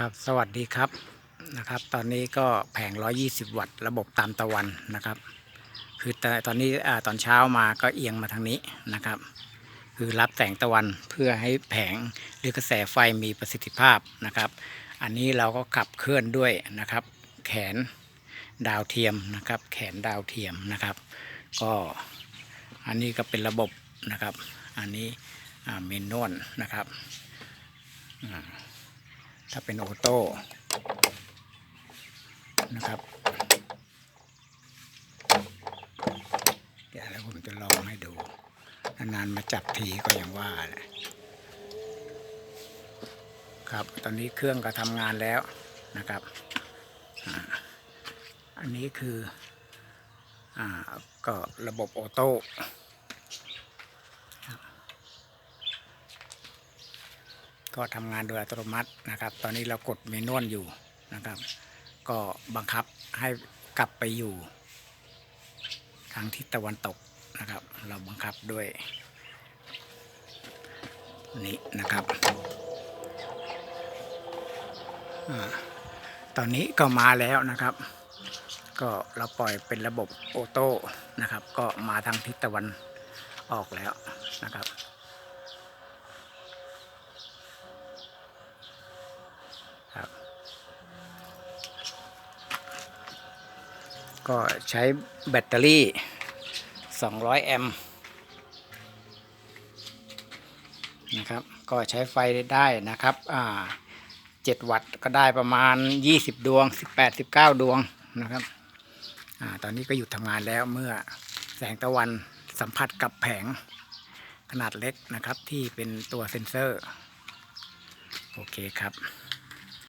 ครับสวัสดีครับนะครับ ตอนนี้ก็แผง 120 วัตต์ระบบตามตะวันนะครับ คือแต่ตอนนี้ตอนเช้ามาก็เอียงมาทางนี้นะครับ คือรับแสงตะวันเพื่อให้แผงหรือกระแสไฟมีประสิทธิภาพนะครับ อันนี้เราก็ขับเคลื่อนด้วยนะครับ แขนดาวเทียมนะครับ แขนดาวเทียมนะครับ ก็อันนี้ก็เป็นระบบนะครับ อันนี้เมนนวลนะครับอ่า ถ้าเป็นออโต้นะครับเดี๋ยวแล้วผมจะลองให้ดู นานๆมาจับทีก็อย่างว่าแหละครับ ตอนนี้เครื่องก็ทำงานแล้วนะครับอันนี้คืออ่าก็ระบบออโต้ ก็ทำงานโดยอัตโนมัตินะครับ ตอนนี้เรากดเมนวลอยู่นะครับ ก็บังคับให้กลับไปอยู่ ทางทิศตะวันตกนะครับ เราบังคับด้วยนี้นะครับอตอนนี้ก็มาแล้วนะครับ ก็เราปล่อยเป็นระบบโอโต้นะครับ ก็มาทางทิศตะวันออกแล้วนะครับ ก็ใช้แบตเตอรี่ 200 แอมป์นะครับ ก็ใช้ไฟได้นะครับอ่า7วัตต์ก็ได้ประมาณ 20 ดวง 18 19 ดวงนะครับอ่าตอนนี้ก็หยุดทำงานแล้วเมื่อแสงตะวันสัมผัสกับแผงขนาดเล็กนะครับที่เป็นตัวเซ็นเซอร์ โอเคครับ